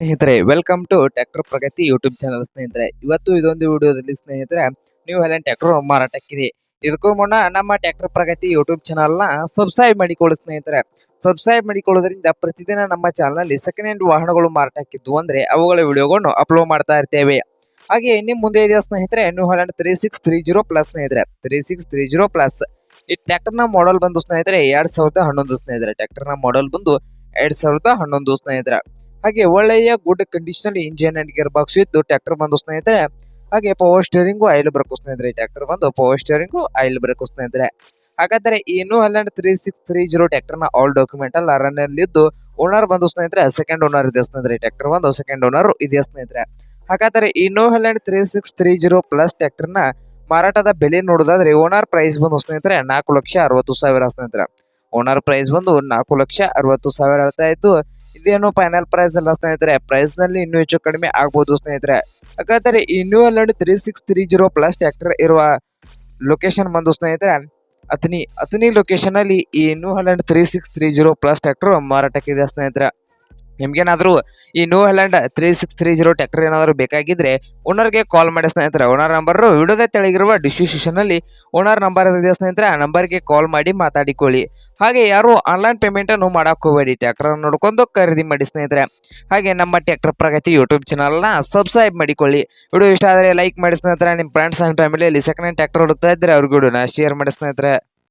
ಸ್ನೇಹಿತರೆ welcome to tractor Pragati YouTube channel ಸ್ನೇಹಿತರೆ. ಇವತ್ತು ಇದೊಂದು ವಿಡಿಯೋದಲ್ಲಿ ಸ್ನೇಹಿತರೆ ನ್ಯೂ ಹೆಲೆನ್ ಟ್ರ್ಯಾಕ್ಟರ್ ಮಾರಾಟಕ್ಕಿದೆ ಇದಕ್ಕೂ ಮುನ್ನ ನಮ್ಮ ಟ್ರ್ಯಾಕ್ಟರ್ ಪ್ರಗತಿ ಯೂಟ್ಯೂಬ್ ಚಾನಲ್ನ ಸಬ್ಸ್ಕ್ರೈಬ್ ಮಾಡಿಕೊಳ್ಳಿ ಸ್ನೇಹಿತರೆ. ಸಬ್ಸ್ಕ್ರೈಬ್ ಮಾಡಿಕೊಳ್ಳೋದ್ರಿಂದ ಪ್ರತಿದಿನ ನಮ್ಮ ಚಾನಲ್ನಲ್ಲಿ ಸೆಕೆಂಡ್ ಹ್ಯಾಂಡ್ ವಾಹನಗಳು ಮಾರಾಟಕ್ಕಿದ್ದು ಅಂದರೆ ಅವುಗಳ ವಿಡಿಯೋಗಳನ್ನು ಅಪ್ಲೋಡ್ ಮಾಡ್ತಾ ಇರ್ತೇವೆ. ಹಾಗೆ ನಿಮ್ಮ ಮುಂದೆ ಇದೆಯಾ ಸ್ನೇಹಿತರೆ New Holland three six three zero plus ಸ್ನೇಹಿತರೆ. Three six three zero plus ಈ ಟ್ರ್ಯಾಕ್ಟರ್ನ ಮಾಡೆಲ್ ಬಂದು ಸ್ನೇಹಿತರೆ, ಎರಡು ಸಾವಿರದ ಹನ್ನೊಂದು ಸ್ನೇಹಿತರೆ. ಟ್ರ್ಯಾಕ್ಟರ್ನ ಮಾಡೆಲ್ ಬಂದು ಎರಡ್ ಸಾವಿರದ ಹನ್ನೊಂದು ಸ್ನೇಹಿತರೆ. ಹಾಗೆ ಒಳ್ಳೆಯ good condition engine and gear box ಇದ್ದು ಟ್ರ್ಯಾಕ್ಟರ್ ಬಂದು ಸ್ನೇಹಿತರೆ ಹಾಗೆ ಪವರ್ ಸ್ಟೇರಿಂಗು ಆಯಿಲ್ ಬ್ರೇಕು ಸ್ನೇಹಿತರೆ ಟ್ರ್ಯಾಕ್ಟರ್ ಬಂದು ಪವರ್ ಸ್ಟೇರಿಂಗು ಆಯಿಲ್ ಬ್ರೇಕು ಸ್ನೇಹಿತರೆ ಹಾಗಾದ್ರೆ ಈ New Holland three six three zero ಟ್ರ್ಯಾಕ್ಟರ್ನ ಆಲ್ ಡಾಕ್ಯುಮೆಂಟ್ ಅಲ್ಲ ರನ್ ಅಲ್ಲಿ ಇದ್ದು ಓನರ್ ಬಂದು ಸ್ನೇಹಿತರೆ ಸೆಕೆಂಡ್ ಓನರ್ ಇದೆ ಸ್ನೇಹಿತರೆ ಟ್ರ್ಯಾಕ್ಟರ್ ಬಂದು ಸೆಕೆಂಡ್ ಓನರ್ ಇದೆ ಸ್ನೇಹಿತರೆ ಹಾಗಾದ್ರೆ ಈ New Holland three six three zero plus ಟ್ರ್ಯಾಕ್ಟರ್ನ ಮಾರಾಟದ ಬೆಲೆ ನೋಡೋದಾದ್ರೆ ಓನರ್ ಪ್ರೈಸ್ ಬಂದು ಸ್ನೇಹಿತರೆ ನಾಲ್ಕು ಲಕ್ಷ ಅರವತ್ತು ಸಾವಿರ ಸ್ನೇಹಿತರೆ ಓನರ್ ಪ್ರೈಸ್ ಬಂದು ನಾಲ್ಕು ಲಕ್ಷ ಅರವತ್ತು ಸಾವಿರ ಹೇಳ್ತಾ ಇದೇನು ಫೈನಲ್ ಪ್ರೈಸ್ ಅಲ್ಲ ಸ್ನೇಹಿತರೆ. ಪ್ರೈಸ್ನಲ್ಲಿ ಇನ್ನೂ ಹೆಚ್ಚು ಕಡಿಮೆ ಆಗ್ಬೋದು ಸ್ನೇಹಿತರೆ. ಹಾಗಾದರೆ ಈ ಅಲ್ಲಿ three six three zero plus tractor ಇರುವ ಲೊಕೇಶನ್ ಬಂದು ಸ್ನೇಹಿತರೆ ಅಥನಿ ಅಥನಿ ಲೊಕೇಶನ್ ಅಲ್ಲಿ ಈ ಇನ್ನೂ Holland three six three zero plus tractor ಮಾರಾಟಕ್ಕಿದೆ ಸ್ನೇಹಿತರೆ. ನಿಮ್ಗೇನಾದ್ರೂ ಈ New Holland three six three zero tractor ಏನಾದರೂ ಬೇಕಾಗಿದ್ರೆ ಓನರ್ಗೆ ಕಾಲ್ ಮಾಡಿ ಸ್ನೇಹಿತರೆ. ಓನರ್ ನಂಬರ್ ವಿಡಿಯೋದ ತೆಳಗಿರುವ ಡಿಸ್ಕ್ರಿಪ್ಷನ್ ಅಲ್ಲಿ ಓನರ್ ನಂಬರ್ ಇದೆ ಸ್ನೇಹಿತರೆ. ಆ ನಂಬರ್ಗೆ ಕಾಲ್ ಮಾಡಿ ಮಾತಾಡಿಕೊಳ್ಳಿ. ಹಾಗೆ ಯಾರು ಆನ್ಲೈನ್ ಪೇಮೆಂಟ್ ಅನ್ನು ಮಾಡಕ್ ಹೋಗಬೇಡಿ. ಟ್ರ್ಯಾಕ್ಟರ್ ನೋಡ್ಕೊಂಡು ಖರೀದಿ ಮಾಡಿ ಸ್ನೇಹಿತರೆ. ಹಾಗೆ ನಮ್ಮ ಟ್ಯಾಕ್ಟರ್ ಪ್ರಗತಿ ಯೂಟ್ಯೂಬ್ ಚಾನಲ್ನ ಸಬ್ಸ್ಕ್ರೈಬ್ ಮಾಡಿಕೊಳ್ಳಿ. ವಿಡಿಯೋ ಇಷ್ಟ ಆದರೆ ಲೈಕ್ ಮಾಡಿ ಸ್ನೇಹಿತರೆ. ನಿಮ್ಮ ಫ್ರೆಂಡ್ಸ್ ಆ್ಯಂಡ್ ಫ್ಯಾಮಿಲಿಯಲ್ಲಿ ಸೆಕೆಂಡ್ ಹ್ಯಾಂಡ್ ಟ್ಯಾಕ್ಟರ್ ಹುಡುಕ್ತಾ ಇದ್ದರೆ ಅವ್ರಿಗೆ ಶೇರ್ ಮಾಡಿ ಸ್ನೇಹಿತರೆ.